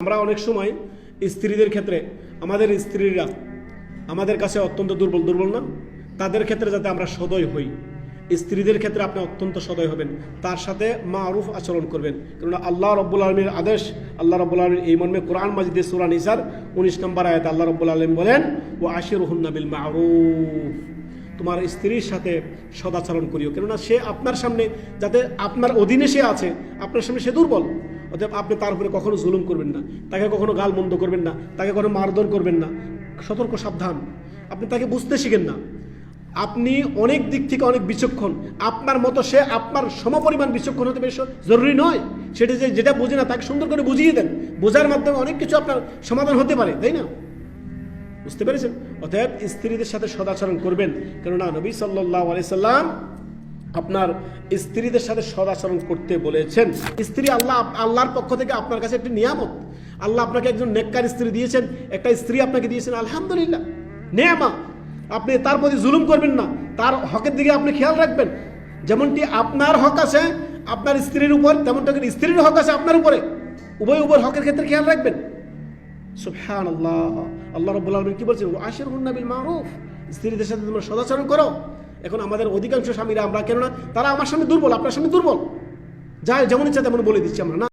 আমরা অনেক সময় স্ত্রীদের ক্ষেত্রে, আমাদের স্ত্রীরা আমাদের কাছে অত্যন্ত দুর্বল দুর্বল না? তাদের ক্ষেত্রে যাতে আমরা সদয় হই। স্ত্রীদের ক্ষেত্রে আপনি অত্যন্ত সদয় হবেন। তার সাথে মারুফ আচরণ করবেন। কেননা আল্লাহ রব্বুল আলমীর আদেশ, আল্লাহ রব্বুল আলমীর এই মর্মে কোরআন মাজিদে সুরা নিসার উনিশ নম্বর আয়াত আল্লাহ রব্বুল আলম বলেন ও আশির হুন্নাবিল মারুফ। তোমার স্ত্রীর সাথে সদাচরণ করিও। কেননা সে আপনার সামনে, যাতে আপনার অধীনে সে আছে, আপনার সামনে সে দুর্বল। অতএব আপনি তার উপরে কখনো জুলুম করবেন না। তাকে কখনো গাল মন্দ করবেন না। তাকে কখনো মারধর করবেন না। সতর্ক, সাবধান। আপনি তাকে বুঝতে শিখেন না। আপনি অনেক দিক থেকে অনেক বিচক্ষণ। আপনার মতো সে আপনার সমপরিমাণ বিচক্ষণ হতে বেশ জরুরি নয়। সেটা যে যেটা বোঝে না, তাকে সুন্দর করে বুঝিয়ে দেন। বোঝার মাধ্যমে অনেক কিছু আপনার সমাধান হতে পারে, তাই না? বুঝতে পেরেছেন? অতএব স্ত্রীদের সাথে সদাচরণ করবেন। কেননা নবী সাল্লাহ সাল্লাম আপনার স্ত্রীদের সাথে সদাচরণ করতে বলেছেন। স্ত্রী আল্লাহ, আল্লাহর পক্ষ থেকে আপনার কাছে একটি নিয়ামত। আল্লাহ আপনাকে একজন নেককার স্ত্রী দিয়েছেন, একটা স্ত্রী আপনাকে দিয়েছেন, আলহামদুলিল্লাহ। নেয়ামা। আপনি তার প্রতি জুলুম করবেন না, তার হকের দিকে আপনি খেয়াল রাখবেন। যেমনটি আপনার হক আছে, আপনার স্ত্রীর উপর, তেমনটি স্ত্রীর হক আছে আপনার উপরে। উভয় উভয় হকের ক্ষেত্রে খেয়াল রাখবেন। সুবহান আল্লাহ আল্লাহ রব্বুল আলমিন কি বলছেন? আশির হুন্নাবিল মারুফ। স্ত্রীদের সাথে তোমরা সদাচরণ করো। এখন আমাদের অধিকাংশ স্বামীরা আমরা, কেননা তারা আমার সামনে দুর্বল, আপনার সামনে দুর্বল। যা যেমন ইচ্ছা তেমন বলে দিচ্ছি আমরা, না?